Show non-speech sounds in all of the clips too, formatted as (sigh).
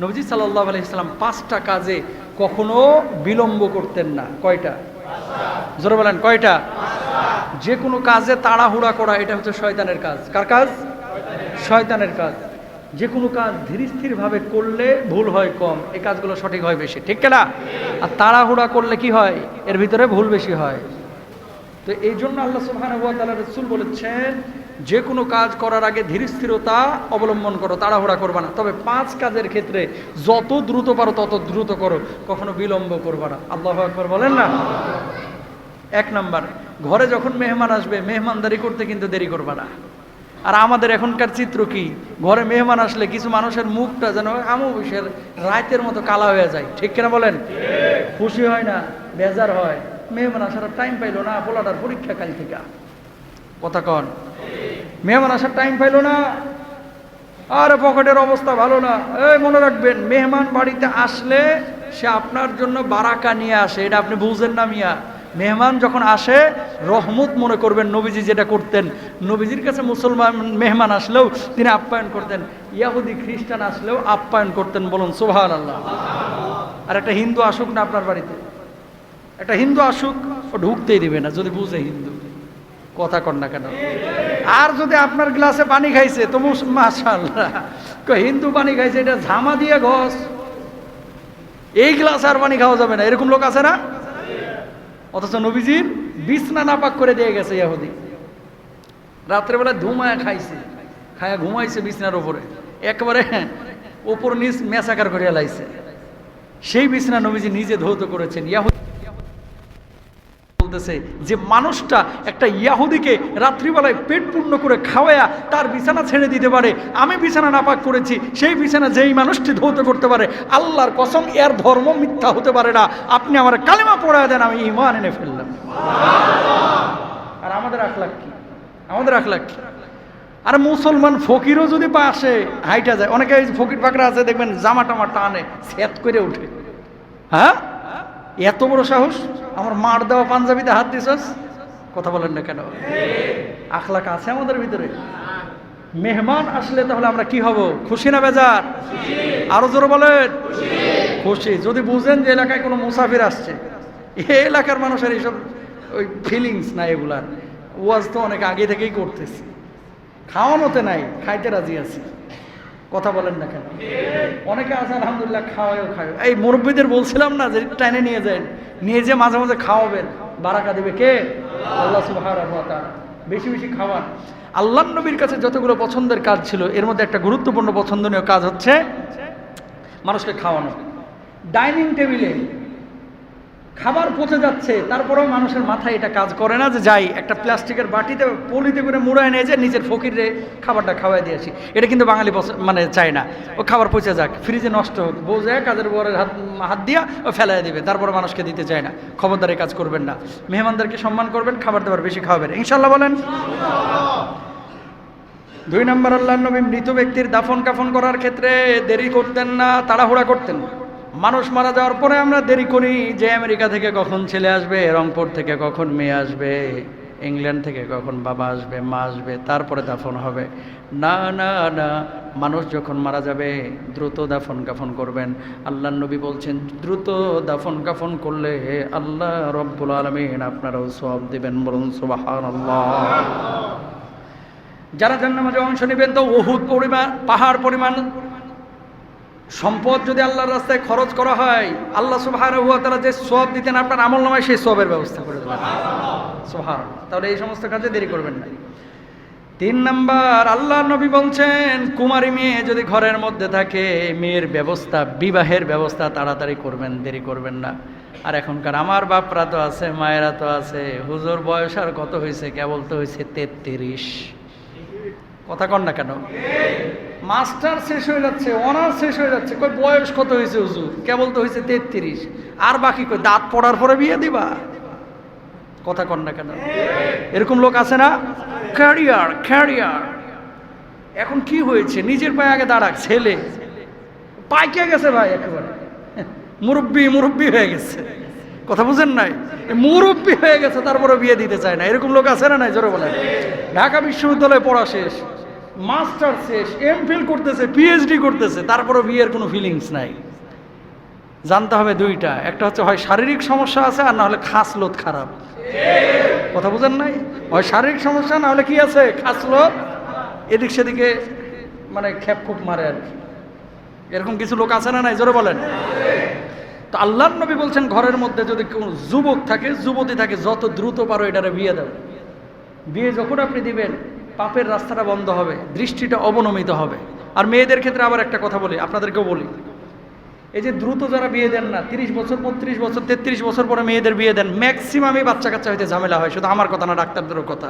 নবজি সাল্লাহ আলাইসাল্লাম পাঁচটা কাজে কখনো বিলম্ব করতেন না। কয়টা? জোরে বলেন, কয়টা? যে কোনো কাজে তাড়াহুড়া করা, এটা হচ্ছে শয়তানের কাজ। কার কাজ? শয়তানের কাজ। যে কোনো কাজ ধীর স্থিরভাবে করলে ভুল হয় কম, এই কাজগুলো সঠিক হয় বেশি। ঠিক না আর তাড়াহুড়া করলে কি হয়? এর ভিতরে ভুল বেশি হয়। তো এই জন্য আল্লাহ তাআলা রাসূল বলেছেন যে কোনো কাজ করার আগে ধীর স্থিরতা অবলম্বন করো, তাড়াহুড়া করবে না। তবে পাঁচ কাজের ক্ষেত্রে যত দ্রুত পারো, তত দ্রুত করো, কখনো বিলম্ব করবে না। আল্লাহ আকবার বলেন না? এক নাম্বার, ঘরে যখন মেহমান আসবে, মেহমানদারি করতে কিন্তু দেরি করবে না। আর আমাদের এখনকার চিত্র কি? ঘরে মেহমান আসলে কিছু মানুষের মুখটা যেন আমবিষের রাতের মতো কালা হয়ে যায়। ঠিক কিনা বলেন? খুশি হয় না, বেজার হয়। মেহমান আসার টাইম পাইলো না, পোলাটার পরীক্ষা কাল থেকে। কথা কন। মেহমান আসার টাইম পাইলো না, আর পকেটের অবস্থা ভালো না। এই মনে রাখবেন, মেহমান বাড়িতে আসলে সে আপনার জন্য বারাকা নিয়ে আসে। এটা আপনি বুঝেন না মিয়া। মেহমান যখন আসে, রহমত মনে করবেন নবীজি যেটা করতেন। নবীজির কাছে মুসলমান মেহমান আসলেও তিনি আপ্যায়ন করতেন। ইয়াহুদি খ্রিস্টান আসলেও আপ্যায়ন করতেন বলুন সোহান আল্লাহ আর একটা হিন্দু আসুক না আপনার বাড়িতে। একটা হিন্দু আসুক, ও ঢুকতেই দেবে না, যদি বুঝে হিন্দু। কথা কর না কেন? আর যদি আপনার গ্লাসে পানি খাইছে, তো কই, হিন্দু পানি খাইছে, এটা ঝামা দিয়ে ঘস এই গ্লাসে আর পানি খাওয়া যাবে না, এরকম লোক আছে না? অথচ নবীজির বিছনা নাপাক করে দিয়ে গেছে ইহুদি রাত্রেবেলা ধুমায় খাইছে, খায়া ঘুমাইছে বিছনার উপরে। একবারে ওপর নিচ মেসাকার করিয়া লাইছে। সেই বিছনা নবীজি নিজে ধৌত করেছেন। ইয়াহুদি বলতেছে যে মানুষটা একটা ইয়াহুদিকে রাত্রিবেলায় পেট পূর্ণ করে খাওয়ায়া তার বিছানা ছেড়ে দিতে পারে। আমি বিছানা নাপাক করেছি, সেই বিছানা যেই মানুষটি ধৌত করতে পারে, আল্লাহর কসম এর ধর্ম মিথ্যা হতে পারে না। আপনি আমার কালেমা পড়ায় দেন, আমি ইমান এনে ফেললাম। আর আমাদের আখলাখ কি? আমাদের আখলাখ কি? আর মুসলমান ফকিরও যদি পাশে হাইটা যায়। অনেকে ফকির ফাকরা আছে, দেখবেন জামা টামা টানে, সেত করে উঠে হ্যাঁ? এত বড় সাহস? আমার মার দেওয়া পাঞ্জাবিতে হাত দিছস? কথা বলেন না কেন? আখলাক আছে আমাদের ভিতরে। মেহমান আসলে তাহলে আমরা কি হব? খুশি না বেজার? আরও জোরে বলেন। খুশি। যদি বুঝেন যে এলাকায় কোনো মুসাফির আসছে। এই এলাকার মানুষের এইসব ওই ফিলিংস না এগুলার। ওয়াজ তো অনেক আগে থেকেই করতেছি। খাওয়ানোতে নাই, খাইতে রাজি আছি। কথা বলেন না কেন? অনেকে আছে, আলহামদুলিল্লাহ খাওয়ায়ও খায় এই মুরব্বীদের বলছিলাম না যে টাইনে নিয়ে যায় নিয়ে যেয়ে মাঝে মাঝে খাওয়াবেন। বারাকা দেবে কে? আল্লাহ তাআলা। বেশি বেশি খাওয়ান। আল্লাহ নবীর কাছে যতগুলো পছন্দের কাজ ছিল, এর মধ্যে একটা গুরুত্বপূর্ণ পছন্দনীয় কাজ হচ্ছে মানুষকে খাওয়ানো। ডাইনিং টেবিলে খাবার পচে যাচ্ছে, তারপরেও মানুষের মাথায় এটা কাজ করে না যে যাই, একটা প্লাস্টিকের বাটিতে পলিতে করে মুড়ায় নিয়ে যে নিজের ফকিরে খাবারটা খাওয়াই দিয়ে আসি। এটা কিন্তু বাঙালি মানে চায় না। ও খাবার পচে যাক, ফ্রিজে নষ্ট হোক বোঝে কাজের বরের হাত হাত দিয়া ও ফেলাই দিবে, তারপর মানুষকে দিতে চায় না। খবরদারি কাজ করবেন না। মেহমানদেরকে সম্মান করবেন, খাবার দাবার বেশি খাওয়াবেন। ইনশাল্লাহ বলেন। দুই নম্বর আল্লাহ নবী মৃত ব্যক্তির দাফন কাফন করার ক্ষেত্রে দেরি করতেন না, তাড়াহুড়া করতেন। না। মানুষ মারা যাওয়ার পরে আমরা দেরি করি যে আমেরিকা থেকে কখন ছেলে আসবে, রংপুর থেকে কখন মেয়ে আসবে, ইংল্যান্ড থেকে কখন বাবা আসবে, মা আসবে, তারপরে দাফন হবে। না না না, মানুষ যখন মারা যাবে, দ্রুত দাফন কাফন করবেন। আল্লাহ নবী বলছেন, দ্রুত দাফন কাফন করলে আল্লাহ রব্বুল আলমিন আপনারাও সব দেবেন বলুন সুবাহান যারা জান্নামাজে অংশ নেবেন, তো ওহুদ পরিমাণ, পাহাড় পরিমাণ সম্পদ যদি আল্লাহর রাস্তায় খরচ করা হয়, আল্লাহ সুবহানাহু ওয়া তাআলা যে সব দিতেন, আপনার আমল নামায় সেই সবের ব্যবস্থা করে দেবেন। সুবহান তাহলে এই সমস্ত কাজে দেরি করবেন না। তিন নাম্বার, আল্লাহ নবী বলছেন, কুমারী মেয়ে যদি ঘরের মধ্যে থাকে, মেয়ের ব্যবস্থা, বিবাহের ব্যবস্থা তাড়াতাড়ি করবেন, দেরি করবেন না। আর এখনকার আমার বাপরা তো আছে, মায়েরা তো আছে, হুজুর বয়স আর কত হয়েছে কেবল তো হয়েছে তেত্রিশ। কথা কন না কেন? মাস্টার শেষ হয়ে যাচ্ছে অনার্স শেষ হয়ে যাচ্ছে। কই, বয়স কত হয়েছে হুজুর? কেবল তো হয়েছে তেত্রিশ। আর বাকি কই, দাঁত পড়ার পরে বিয়ে দিবা? কথা কন না কেন? এরকম লোক আছে না? Career career. এখন কি হয়েছে? নিজের পায়ে আগে দাঁড়াক, ছেলে। পাইকে গেছে ভাই একেবারে? মুরব্বি মুরব্বি হয়ে গেছে। কথা বুঝেন নাই? মুরব্বি হয়ে গেছে তারপরে বিয়ে দিতে চায় না। এরকম লোক আছে না নাই? জোরে বলে ঢাকা বিশ্ববিদ্যালয়ে পড়া শেষ। মাস্টার শেষ এম ফিল করতেছে পিএইচডি করতেছে তারপরে বিয়ের কোনো ফিলিংস নাই। জানতে হবে দুইটা, একটা হচ্ছে হয় শারীরিক সমস্যা আছে আর না হলে খাসলত খারাপ। কথা বুঝেন নাই? হয় শারীরিক সমস্যা, না হলে কি আছে? খাস খাসলত এদিক সেদিকে মানে খেপ খুব মারে আর কি। এরকম কিছু লোক আছে না নাই? জোরে বলেন। তো আল্লাহ নবী বলছেন, ঘরের মধ্যে যদি কোনো যুবক থাকে, যুবতী থাকে, যত দ্রুত পারো এটারে বিয়ে দেবে বিয়ে যখন আপনি দিবেন পাপের রাস্তাটা বন্ধ হবে, দৃষ্টিটা অবনমিত হবে। আর মেয়েদের ক্ষেত্রে আবার একটা কথা বলি, আপনাদেরকেও বলি। এই যে দ্রুত যারা বিয়ে দেন না, তিরিশ বছর, বত্রিশ বছর, তেত্রিশ বছর পরে মেয়েদের বিয়ে দেন ম্যাক্সিমামই বাচ্চা কাচ্চা হইতে ঝামেলা হয়, শুধু আমার কথা না, ডাক্তারদেরও কথা।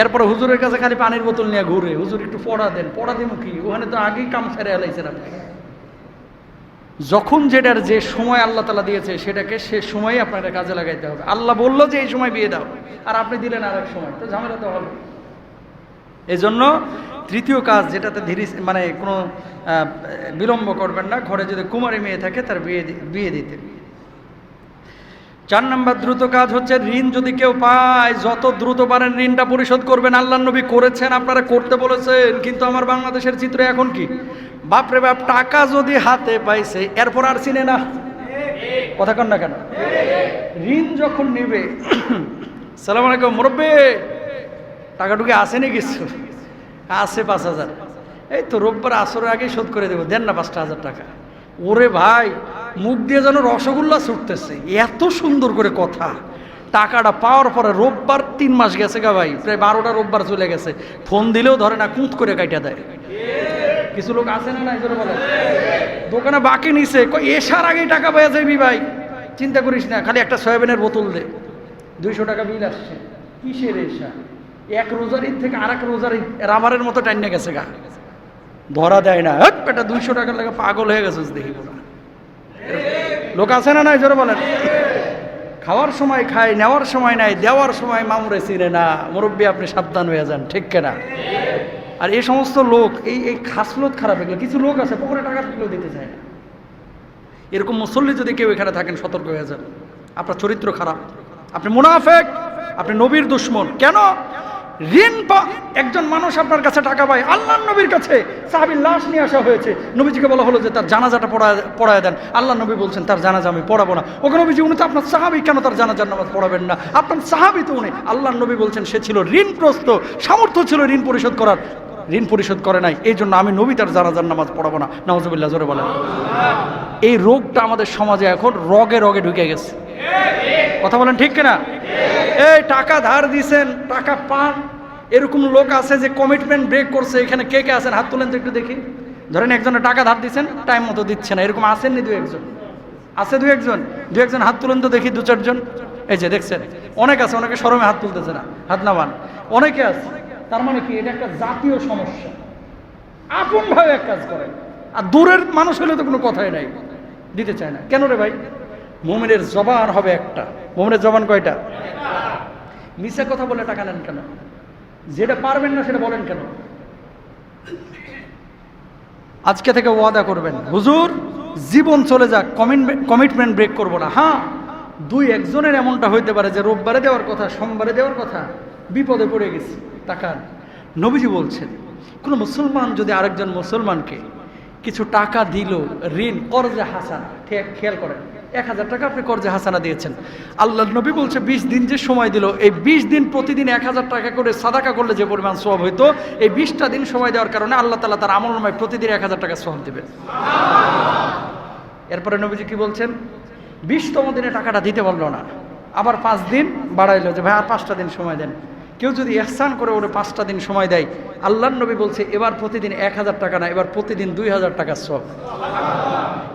এরপরে হুজুরের কাছে খালি পানির বোতল নিয়ে ঘুরে, হুজুর একটু পড়া দেন, পড়া দিব কি? ওখানে তো আগেই কাম সেরে এলাইছেন আপনি যখন যেটার যে সময় আল্লাহ তালা দিয়েছে, সেটাকে সে সময়ই আপনাকে কাজে লাগাইতে হবে। আল্লাহ বলল যে এই সময় বিয়ে দাও, আর আপনি দিলেন আর এক সময়, তো ঝামেলা তো হবে। এই জন্য তৃতীয় কাজ যেটাতে ধীরে মানে কোনো বিলম্ব করবেন না, ঘরে যদি কুমারী মেয়ে থাকে তার বিয়ে বিয়ে দিতে। চার নম্বর দ্রুত কাজ হচ্ছে ঋণ যদি কেউ পায়, যত দ্রুত পারেন ঋণটা পরিশোধ করবেন। আল্লাহ নবী করেছেন, আপনারা করতে বলেছেন, কিন্তু আমার বাংলাদেশের চিত্র এখন কি? বাপরে বাপ, টাকা যদি হাতে পাইছে, এরপর আর চিনে না। কথা কন না কেন? ঋণ যখন নেবে, (coughs) সালাম আলাইকুম মুরব্বী। টাকাটুকি আসে নি কিছু? আছে পাঁচ হাজার। এই তো রোববার আসরের আগেই শোধ করে দেবো, দেন না পাঁচটা হাজার টাকা। ওরে ভাই, মুখ দিয়ে যেন রসগোল্লা ছুটতেছে, এত সুন্দর করে কথা। টাকাটা পাওয়ার পরে রোববার তিন মাস গেছে গা ভাই, প্রায় বারোটা রোববার চলে গেছে। ফোন দিলেও ধরে না, কুঁত করে কাইটা দেয়। কিছু লোক আছে না নাই বলে দোকানে বাকি নিছে এসার আগেই টাকা পাওয়া যাবি ভাই। চিন্তা করিস না, খালি একটা সয়াবিনের বোতল দে। দুইশো টাকা বিল আসছে। কিসের এসা? এক রোজারির থেকে আর এক রোজারি রাবারের মতো টাইনে গেছে গা। ধরা দেয় না। হট বেটা দুইশো টাকার লাগে পাগল হয়ে গেছে দেখি লোক আছে না নাই, জোরে বলেন? খাওয়ার সময় খায়, নেওয়ার সময় নাই, দেওয়ার সময় মামুরে চিনে না। মুরব্বী, আপনি সাবধান হয়ে যান, ঠিক কেনা? আর এই সমস্ত লোক, এই এই খাসলত খারাপ এগুলো। কিছু লোক আছে, পকেটে টাকা থাকলেও দিতে চায় না। এরকম মুসল্লি যদি কেউ এখানে থাকেন, সতর্ক হয়ে যান। আপনার চরিত্র খারাপ। আপনি মুনাফেক, আপনি নবীর দুশ্মন। কেন? ঋণ একজন মানুষ আপনার কাছে টাকা পায়। আল্লাহ নবীর কাছে সাহাবির লাশ নিয়ে আসা হয়েছে। নবীজিকে বলা হলো যে তার জানাজাটা পড়ায় পড়ায় দেন। আল্লাহ নবী বলছেন, তার জানাজা আমি পড়াবো না। ওকে নবীজি, উনি তো আপনার সাহাবি, কেন তার জানাজার নামাজ পড়াবেন না? আপনার সাহাবি তো উনি। আল্লাহ নবী বলছেন, সে ছিল ঋণগ্রস্ত। সামর্থ্য ছিল ঋণ পরিশোধ করার। ঋণ পরিশোধ করে নাই। এই জন্য আমি নবী তার জানাজার নামাজ পড়াবো না। নওয়াজবিল্লাহ জোরে বলেন। এই রোগটা আমাদের সমাজে এখন রগে রগে ঢুকে গেছে। কথা বলেন ঠিক কিনা? এই টাকা ধার দিছেন, টাকা পান। এরকম লোক আছে যে কমিটমেন্ট ব্রেক করছে, এখানে কে কে আছেন? হাত তুলেন তো একটু দেখি। ধরেন একজনের টাকা ধার দিছেন টাইম মতো দিচ্ছে না। এরকম আসেননি দু একজন? আছে দু একজন? দু একজন হাত তুলেন তো দেখি, দু চারজন। এই যে দেখছেন, অনেক আছে, অনেকে সরমে হাত তুলতেছে না, হাত নামান। অনেকে আছে, তার মানে কি, এটা একটা জাতীয় সমস্যা। আপন ভাবে এক কাজ করে আর দূরের মানুষ হলে তো কোনো কথাই নাই, দিতে চায় না। কেন রে ভাই? মোমিনের জবান হবে একটা। মোমেনের জবান কয়টা? মিশা কথা বলে টাকা নেন কেন? যেটা পারবেন না সেটা বলেন কেন? আজকে থেকে ওয়াদা করবেন, হুজুর, জীবন চলে যাক কমিটমেন্ট ব্রেক করব না। হ্যাঁ দুই একজনের এমনটা হইতে পারে যে রোববারে দেওয়ার কথা, সোমবারে দেওয়ার কথা, বিপদে পড়ে গেছি টাকার নবীজি বলছেন, কোনো মুসলমান যদি আরেকজন মুসলমানকে কিছু টাকা দিল, ঋণ, কর্জে হাসানা খেয়াল করেন এক হাজার টাকা আপনি কর্জে হাসানা দিয়েছেন। আল্লাহ নবী বলছে, বিশ দিন যে সময় দিল, এই বিশ দিন প্রতিদিন এক হাজার টাকা করে সাদাকা করলে যে পরিমাণ সব হইতো, এই বিশটা দিন সময় দেওয়ার কারণে আল্লাহ তালা তার আমলময় প্রতিদিন এক হাজার টাকা সব দেবেন এরপরে নবীজি কি বলছেন, বিশতম দিনে টাকাটা দিতে পারল না। আবার পাঁচ দিন বাড়াইলো যে, ভাই, আর পাঁচটা দিন সময় দেন। কেউ যদি এহসান করে ওরে পাঁচটা দিন সময় দেয় আল্লাহ নবী বলছে, এবার প্রতিদিন এক হাজার টাকা না, এবার প্রতিদিন দুই হাজার টাকা সব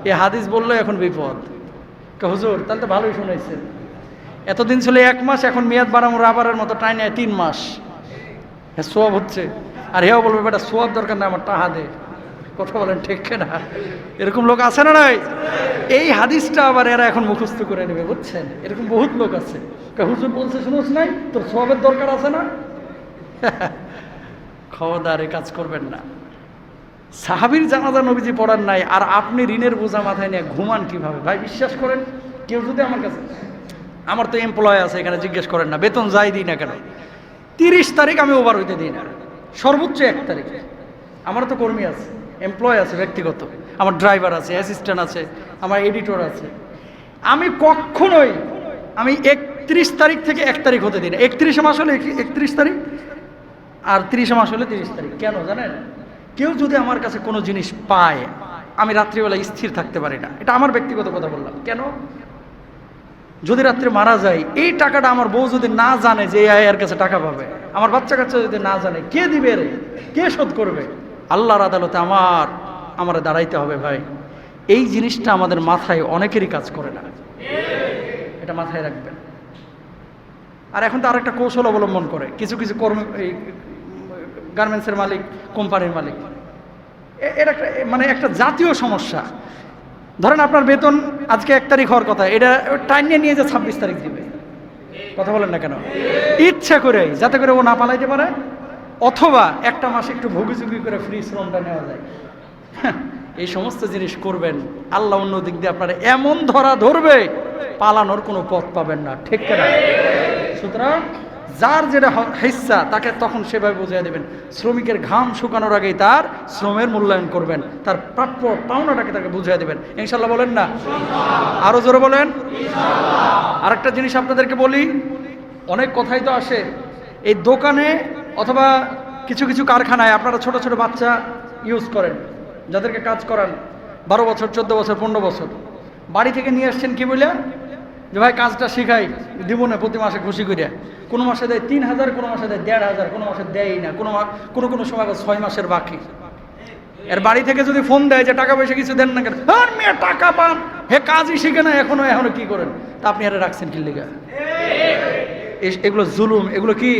এ হাদিস বলল, এখন বিপদ। হুজুর, তাহলে তো ভালোই শুনেছেন। এতদিন ছিল এক মাস, এখন মেয়াদ বাড়ামো রাবারের মতো টাই নেয় তিন মাস। হ্যাঁ সোয়াব হচ্ছে। আর হেও বলবে, বেটা, সোয়াব দরকার না আমার টাহা দে। কথা বলেন, ঠিক না এরকম লোক আছে না নাই? এই হাদিসটা আবার এরা এখন মুখস্থ করে নেবে, বুঝছেন? এরকম বহুত লোক আছে। হুজুর বলছে, শুনোস নাই? তোর সোয়াবের দরকার আছে না? (laughs) খবরদার, এই কাজ করবেন না। সাহাবির জানাজা নবীজি পড়ার নাই, আর আপনি ঋণের বোঝা মাথায় নিয়ে ঘুমান কীভাবে? ভাই, বিশ্বাস করেন, কেউ যদি আমার কাছে আমার তো এমপ্লয় আছে, এখানে জিজ্ঞেস করেন না, বেতন যাই দিই না কেন? তিরিশ তারিখ আমি ওভার হইতে দিই না। সর্বোচ্চ এক তারিখ। আমার তো কর্মী আছে এমপ্লয় আছে, ব্যক্তিগত। আমার ড্রাইভার আছে অ্যাসিস্ট্যান্ট আছে, আমার এডিটর আছে। আমি কখনোই আমি একত্রিশ তারিখ থেকে এক তারিখ হতে দিই না। একত্রিশে মাস হলে একত্রিশ তারিখ, আর তিরিশে মাস হলে তিরিশ তারিখ। কেন জানেন? কেউ যদি আমার কাছে কোনো জিনিস পায়, আমি রাত্রিবেলা স্থির থাকতে পারি না। এটা আমার ব্যক্তিগত কথা বললাম। কেন? যদি রাত্রে মারা যায়, এই টাকাটা আমার বউ যদি না জানে যে এর কাছে টাকা পাবে, আমার বাচ্চা কাচ্চা যদি না জানে, কে দিবে রে? কে শোধ করবে? আল্লাহর আদালতে আমার আমার দাঁড়াইতে হবে ভাই। এই জিনিসটা আমাদের মাথায় অনেকেরই কাজ করে না। এটা মাথায় রাখবেন। আর এখন তো আরেকটা কৌশল অবলম্বন করে। কিছু কিছু কর্ম, এই গার্মেন্টসের মালিক কোম্পানির মালিক। এ- এটা একটা মানে একটা জাতীয় সমস্যা। ধরেন আপনার বেতন আজকে এক তারিখ হওয়ার কথা এটা টাইম নিয়ে নিয়ে যে ছাব্বিশ তারিখ দিবে। কথা বলেন না কেন? ইচ্ছা করে যাতে করে ও না পালাইতে পারে অথবা একটা মাস একটু ভুগিঝুগি করে ফ্রি শ্রমটা নেওয়া যায়। হ্যাঁ, এই সমস্ত জিনিস করবেন আল্লাহ অন্য দিক দিয়ে আপনার এমন ধরা ধরবে পালানোর কোনো পথ পাবেন না ঠিক না সুতরাং যার যেটা হ- হিস্সা, তাকে তখন সেভাবে বুঝিয়ে দেবেন। শ্রমিকের ঘাম শুকানোর আগেই তার শ্রমের মূল্যায়ন করবেন। তার প্রাপ্য পাওনাটাকে তাকে বুঝিয়ে দেবেন। ইনশাল্লাহ বলেন না? আরও জোরে বলেন? আরেকটা জিনিস আপনাদেরকে বলি, অনেক কথাই তো আসে। এই দোকানে অথবা কিছু কিছু কারখানায় আপনারা ছোট ছোট বাচ্চা ইউজ করেন, যাদেরকে কাজ করান। বারো বছর, চোদ্দ বছর, পনেরো বছর। বাড়ি থেকে নিয়ে আসছেন কি বলে যে ভাই, কাজটা শিখাই, দিব না, প্রতি মাসে খুশি করে কোনো মাসে দেয় তিন হাজার, কোনো মাসে দেয় দেড় হাজার, কোনো মাসে দেয়ই না। কোনো কোনো কোনো সময় ছয় মাসের বাকি। এর বাড়ি থেকে যদি ফোন দেয় যে টাকা পয়সা কিছু দেন না কেন মেয়ে, টাকা পান। হে কাজই শিখে না, এখনও এখনও কি করেন? তা আপনি আরে রাখছেন কি লিগা? এগুলো জুলুম, এগুলো কি?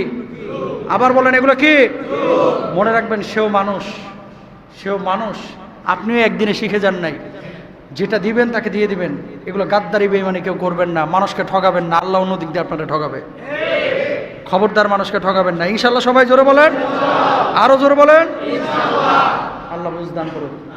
আবার বলেন, এগুলো কি? মনে রাখবেন, সেও মানুষ সেও মানুষ। আপনিও একদিনে শিখে যান নাই। যেটা দিবেন তাকে দিয়ে দিবেন। এগুলো গাদ্দারি বেইমানি কেউ করবেন না। মানুষকে ঠকাবেন না। আল্লাহ অন্য দিক দিয়ে আপনারা ঠকাবে খবরদার মানুষকে ঠকাবেন না। ইনশাল্লাহ সবাই জোরে বলেন। আরও জোরে বলেন। আল্লাহ বুঝদান করুন